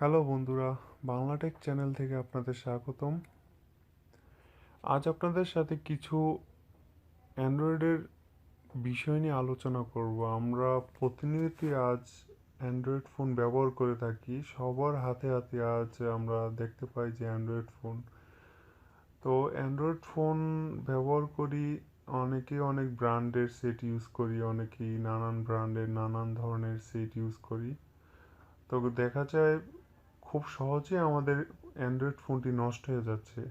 Hello বন্ধুরা Bangla Tech channel থেকে আপনাদের স্বাগতম। আজ আপনাদের সাথে কিছু অ্যান্ড্রয়েডের বিষয় নিয়ে আলোচনা করব। আমরা প্রতিনিয়তই আজ অ্যান্ড্রয়েড ফোন ব্যবহার করে থাকি। সবার হাতে হাতে আজ আমরা দেখতে পাই যে অ্যান্ড্রয়েড ফোন। তো অ্যান্ড্রয়েড ফোন ব্যবহার করি, অনেকে অনেক ব্র্যান্ডের সেট ইউজ করি, অনেকেই নানান ব্র্যান্ডের নানান ধরনের সেট ইউজ করি। তো দেখা যায় খুব সহজে আমাদের অ্যান্ড্রয়েড ফোনটি নষ্ট হয়ে যাচ্ছে।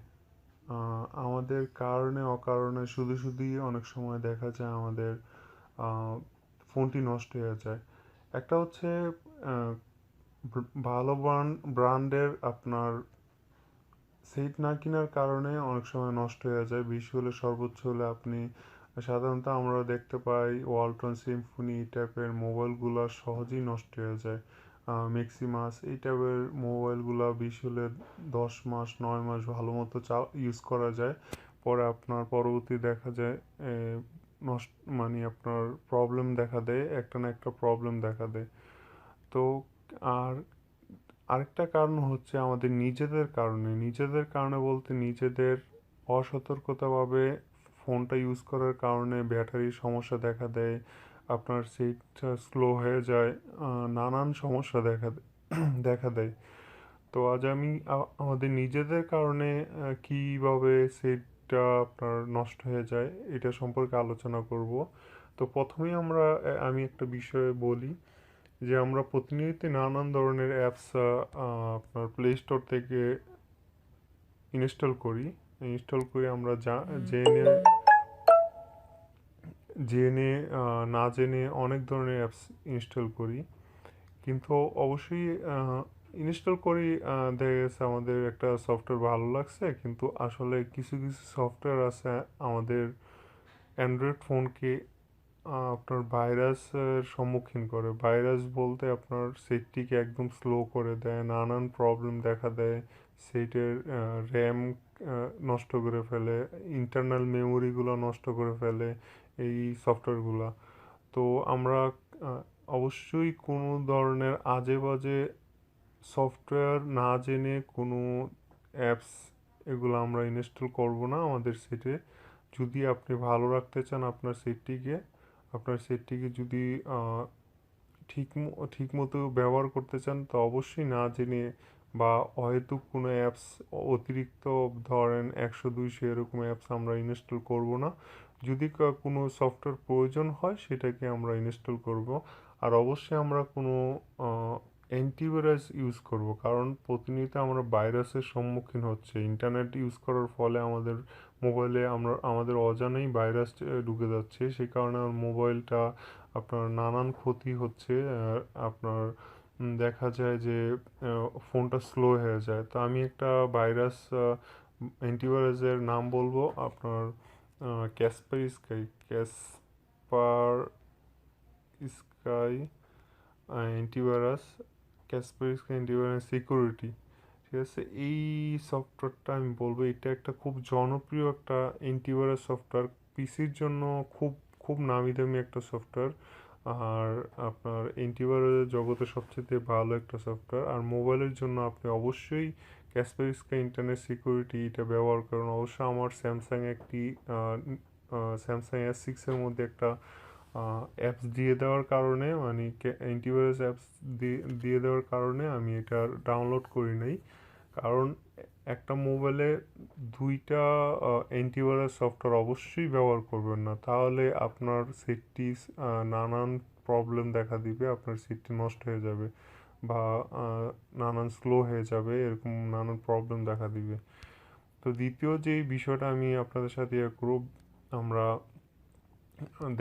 আমাদের কারণে, অকারণে শুধু শুধুই অনেক সময় দেখা যায় আমাদের ফোনটি নষ্ট হয়ে যায়। একটা হচ্ছে ভালো ব্র্যান্ডের আপনার সেট না কেনার কারণে অনেক সময় নষ্ট হয়ে যায়। বেশি হলে সর্বোচ্চ হলে আপনি, সাধারণত আমরা দেখতে পাই ওয়ালটন সিম্ফনি টাইপের মোবাইলগুলো সহজেই নষ্ট হয়ে যায়। ম্যাক্সিমাস এই টাইপের মোবাইলগুলো বিশ হলে দশ মাস, নয় মাস ভালো মতো চা ইউজ করা যায়। পরে আপনার পরবর্তী দেখা যায় নষ্ট মানে আপনার প্রবলেম দেখা দেয়, একটা না একটা প্রবলেম দেখা দেয়। তো আর আরেকটা কারণ হচ্ছে আমাদের নিজেদের কারণে। নিজেদের কারণে বলতে নিজেদের অসতর্কতাভাবে ফোনটা ইউজ করার কারণে ব্যাটারির সমস্যা দেখা দেয়। আপনার সিটটা স্লো হয়ে যায় নানান সমস্যা দেখা দেখা দেয়। তো আজ আমি আমাদের নিজেদের কারণে কীভাবে সেটটা আপনার নষ্ট হয়ে যায় এটা সম্পর্কে আলোচনা করব। তো প্রথমেই আমরা আমি একটা বিষয়ে বলি যে আমরা প্রতিনিয়ত নানান ধরনের অ্যাপস আপনার প্লে স্টোর থেকে ইনস্টল করি। ইনস্টল করে আমরা যা জেনে জেনে না জেনে অনেক ধরনের অ্যাপস ইনস্টল করি। কিন্তু অবশ্যই ইনস্টল করি দেখা গেছে আমাদের একটা সফটওয়্যার ভালো লাগছে, কিন্তু আসলে কিছু কিছু সফটওয়্যার আছে আমাদের অ্যান্ড্রয়েড ফোনকে আপনার ভাইরাসের সম্মুখীন করে। ভাইরাস বলতে আপনার সেটটিকে একদম স্লো করে দেয়, নানান প্রবলেম দেখা দেয়, সেটের র্যাম নষ্ট করে ফেলে ইন্টারনাল মেমোরিগুলো নষ্ট করে ফেলে এই সফটওয়্যারগুলো তো আমরা অবশ্যই কোনো ধরনের আজে বাজে সফটওয়্যার না জেনে কোনো অ্যাপস এগুলো আমরা ইনস্টল করব না আমাদের সেটে যদি আপনি ভালো রাখতে চান আপনার সেটটিকে আপনার সেটটিকে যদি ঠিক ঠিক মতো ব্যবহার করতে চান, তো অবশ্যই না জেনে বা হয়তো কোনো অ্যাপস অতিরিক্ত ধরেন একশো দুইশো এরকম অ্যাপস আমরা ইনস্টল করব না। যদি কোনো সফটওয়্যার প্রয়োজন হয় সেটাকে আমরা ইনস্টল করব। আর অবশ্যই আমরা কোনো অ্যান্টিভাইরাস ইউজ করব। কারণ প্রতিনিয়ত আমরা ভাইরাসের সম্মুখীন হচ্ছে। ইন্টারনেট ইউজ করার ফলে আমাদের মোবাইলে আমরা, আমাদের অজানাই ভাইরাস ঢুকে যাচ্ছে। সেই কারণে আমার মোবাইলটা আপনার নানান ক্ষতি হচ্ছে। আপনার দেখা যায় যে ফোনটা স্লো হয়ে যায়। তো আমি একটা ভাইরাস অ্যান্টিভাইরাসের নাম বলব। আপনার Kaspersky Kaspersky antivirus Kaspersky antivirus security ঠিক আছে? এই সফটওয়্যারটা আমি বলব, এটা একটা খুব জনপ্রিয় একটা অ্যান্টিভাইরাস সফটওয়্যার পিসির জন্য খুব খুব নামি দামি একটা সফটওয়্যার আর আপনার অ্যান্টিভাইরাসের জগতে সবচেয়ে ভালো একটা সফটওয়্যার আর মোবাইলের জন্য আপনি অবশ্যই ক্যাসপারিস্কা ইন্টারনেট সিকিউরিটি এটা ব্যবহার করুন। অবশ্য আমার স্যামসাং একটি স্যামসাং এস সিক্সের মধ্যে একটা অ্যাপস দিয়ে দেওয়ার কারণে মানে অ্যান্টিভাইরাস অ্যাপস দিয়ে দেওয়ার কারণে আমি এটা ডাউনলোড করি নাই। কারণ একটা মোবাইলে দুইটা অ্যান্টিভাইরাস সফটওয়্যার অবশ্যই ব্যবহার করবেন না। তাহলে আপনার সেটটি নানান প্রবলেম দেখা দিবে, আপনার সেটটি নষ্ট হয়ে যাবে বা নানান স্লো হয়ে যাবে, এরকম নানান প্রবলেম দেখা দিবে। তো দ্বিতীয় যে বিষয়টা আমি আপনাদের সাথে করব, আমরা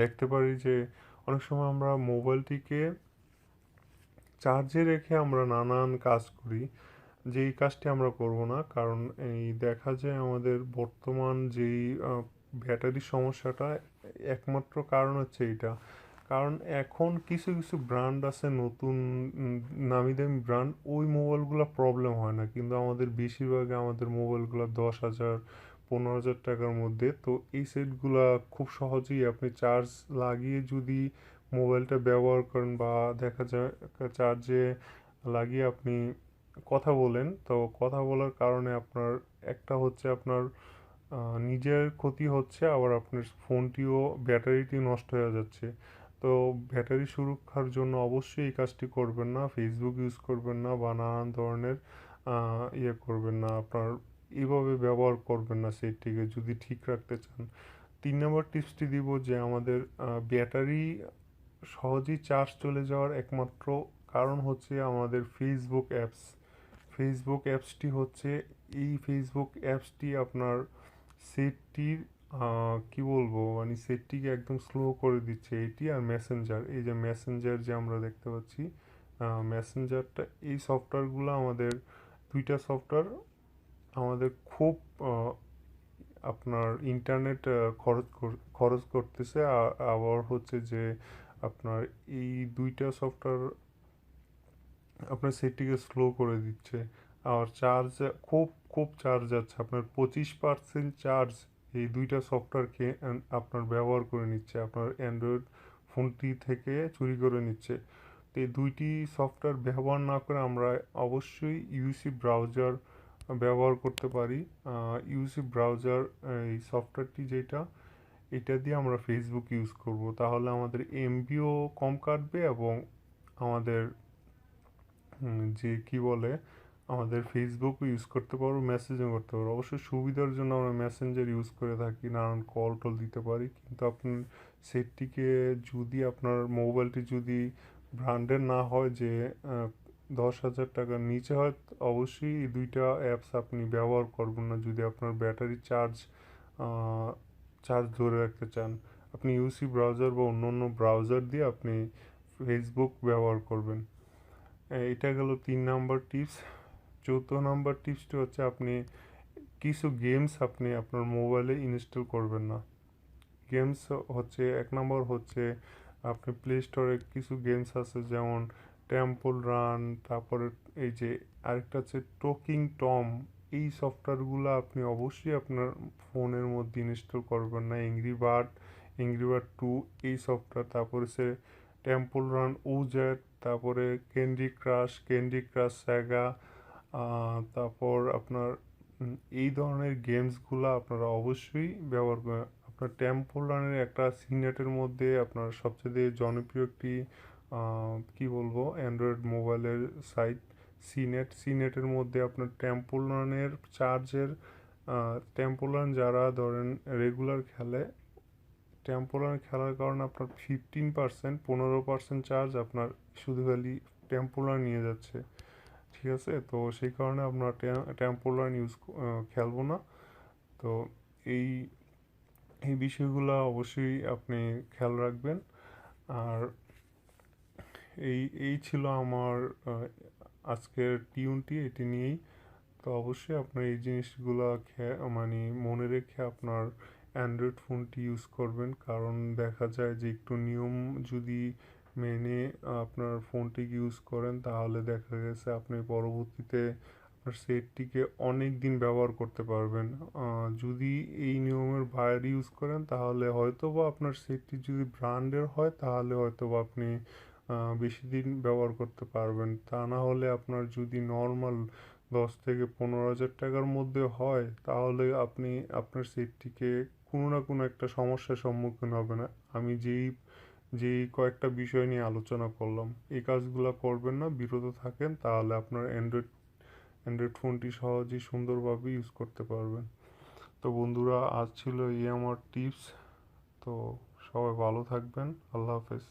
দেখতে পারি যে অনেক সময় আমরা মোবাইলটিকে চার্জে রেখে আমরা নানান কাজ করি। যেই কাজটি আমরা করব না, কারণ এই দেখা যায় আমাদের বর্তমান যেই ব্যাটারির সমস্যাটা, একমাত্র কারণ হচ্ছে এইটা। কারণ এখন কিছু কিছু ব্র্যান্ড আছে নতুন নামি দামি ব্র্যান্ড ওই মোবাইলগুলো প্রবলেম হয় না। কিন্তু আমাদের বেশিরভাগ আমাদের মোবাইলগুলো দশ হাজার, পনেরো হাজার টাকার মধ্যে। তো এই সেটগুলো খুব সহজেই আপনি চার্জ লাগিয়ে যদি মোবাইলটা ব্যবহার করেন বা দেখা যায় চার্জে লাগিয়ে আপনি কথা বলেন। তো কথা বলার কারণে আপনার একটা হচ্ছে আপনার নিজের ক্ষতি হচ্ছে, আবার আপনার ফোনটিও ব্যাটারিটি নষ্ট হয়ে যাচ্ছে। তো ব্যাটারি সুরক্ষার জন্য অবশ্যই এই কাজটি করবেন না। ফেসবুক ইউজ করবেন না বা নানান ধরনের ইয়ে করবেন না। আপনার এইভাবে ব্যবহার করবেন না সেটটিকে যদি ঠিক রাখতে চান। তিন নম্বর টিপসটি দিব যে আমাদের ব্যাটারি সহজেই চার্জ চলে যাওয়ার একমাত্র কারণ হচ্ছে আমাদের ফেসবুক অ্যাপস ফেসবুক অ্যাপসটি হচ্ছে, এই ফেসবুক অ্যাপসটি আপনার সেটটির কি বলব মানে সেটটিকে একদম স্লো করে দিচ্ছে এটি আর মেসেঞ্জার এই যে মেসেঞ্জার যে আমরা দেখতে পাচ্ছি মেসেঞ্জারটা এই সফটওয়্যারগুলো আমাদের, দুইটা সফটওয়্যার আমাদের খুব আপনার ইন্টারনেট খরচ খরচ করতেছে। আবার হচ্ছে যে আপনার এই দুইটা সফটওয়্যার আপনার সেটটিকে স্লো করে দিচ্ছে। আর চার্জ খুব খুব চার্জ যাচ্ছে আপনার পঁচিশ পার্সেন্ট চার্জ এই দুইটা সফটওয়্যারকে আপনার ব্যবহার করে নিচ্ছে। আপনার অ্যান্ড্রয়েড ফোনটি থেকে চুরি করে নিচ্ছে। তো এই দুইটি সফটওয়্যার ব্যবহার না করে আমরা অবশ্যই ইউসি ব্রাউজার ব্যবহার করতে পারি। ইউসি ব্রাউজার এই সফটওয়্যারটি যেটা, এটা দিয়ে আমরা ফেসবুক ইউজ করব। তাহলে আমাদের এমবিও কম কাটবে এবং আমাদের যে কি বলে, আমাদের ফেসবুক ইউজ করতে পারব মেসেজিং করতে পারব অবশ্যই সুবিধার জন্য আমরা মেসেঞ্জার ইউজ করে থাকি, নানান কল টল দিতে পারি। কিন্তু আপনার সেটটিকে যদি আপনার মোবাইলটি যদি ব্র্যান্ডের না হয় যে দশ হাজার টাকার নিচে হয়, অবশ্যই এই দুইটা অ্যাপস আপনি ব্যবহার করবেন না যদি আপনার ব্যাটারি চার্জ চার্জ ধরে রাখতে চান। আপনি ইউসি ব্রাউজার বা অন্য অন্য ব্রাউজার দিয়ে আপনি ফেসবুক ব্যবহার করবেন। এটা গেল তিন নাম্বার টিপস। চৌথ নাম্বার টিপসটি হচ্ছে আপনি কিছু গেমস আপনি আপনার মোবাইলে ইনস্টল করবেন না। গেমস হচ্ছে, এক নম্বর হচ্ছে আপনি প্লে স্টোরে কিছু গেমস আছে যেমন টেম্পল রান তারপরে এই যে আরেকটা হচ্ছে টকিং টম এই সফটওয়্যারগুলো আপনি অবশ্যই আপনার ফোনের মধ্যে ইনস্টল করবেন না। Angry Bird Angry Bird two এই সফটওয়্যার তারপরে সে টেম্পল রান উজ্যাট তারপরে Candy Crush Candy Crush Saga তারপর আপনার এই ধরনের গেমসগুলো আপনারা অবশ্যই ব্যবহার করেন। আপনার টেম্পল রানের একটা সিনেটের মধ্যে আপনার সবচেয়ে জনপ্রিয় একটি কি বলব অ্যান্ড্রয়েড মোবাইলের সাইট সিনেট সিনেটের মধ্যে আপনার টেম্পল রানের চার্জের টেম্পল রান যারা ধরেন রেগুলার খেলে টেম্পল রান খেলার কারণে আপনার ফিফটিন পার্সেন্ট পনেরো পার্সেন্ট চার্জ আপনার শুধু খালি টেম্পল রান নিয়ে যাচ্ছে। ঠিক আছে? তো সেই কারণে আপনার টেম্পল রান ইউজ খেলব না। তো এই এই বিষয়গুলো অবশ্যই আপনি খেয়াল রাখবেন। আর এই এই ছিল আমার আজকের টিউনটি এটি নিয়েই। তো অবশ্যই আপনার এই জিনিসগুলো মানে মনে রেখে আপনার অ্যান্ড্রয়েড ফোনটি ইউজ করবেন। কারণ দেখা যায় যে একটু নিয়ম যদি মেনে আপনার ফোনটি ইউজ করেন, তাহলে দেখা গেছে আপনি পরবর্তীতে আপনার সেটটিকে অনেক দিন ব্যবহার করতে পারবেন। যদি এই নিয়মের বাইরে ইউজ করেন, তাহলে হয়তো বা আপনার সেটটি যদি ব্র্যান্ডের হয়, তাহলে হয়তো বা আপনি বেশি দিন ব্যবহার করতে পারবেন। তা না হলে আপনার যদি নর্মাল দশ থেকে পনেরো হাজার টাকার মধ্যে হয়, তাহলে আপনি আপনার সেটটিকে কোনো না কোনো একটা সমস্যার সম্মুখীন হবে না। আমি যেই যেই কয়েকটা বিষয় নিয়ে আলোচনা করলাম, এই কাজগুলো করবেন না, বিরত থাকেন, তাহলে আপনার অ্যান্ড্রয়েড অ্যান্ড্রয়েড ফোনটি সহজেই সুন্দরভাবে ইউজ করতে পারবেন। তো বন্ধুরা, আজ ছিল এই আমার টিপস তো সবাই ভালো থাকবেন, আল্লাহ হাফেজ।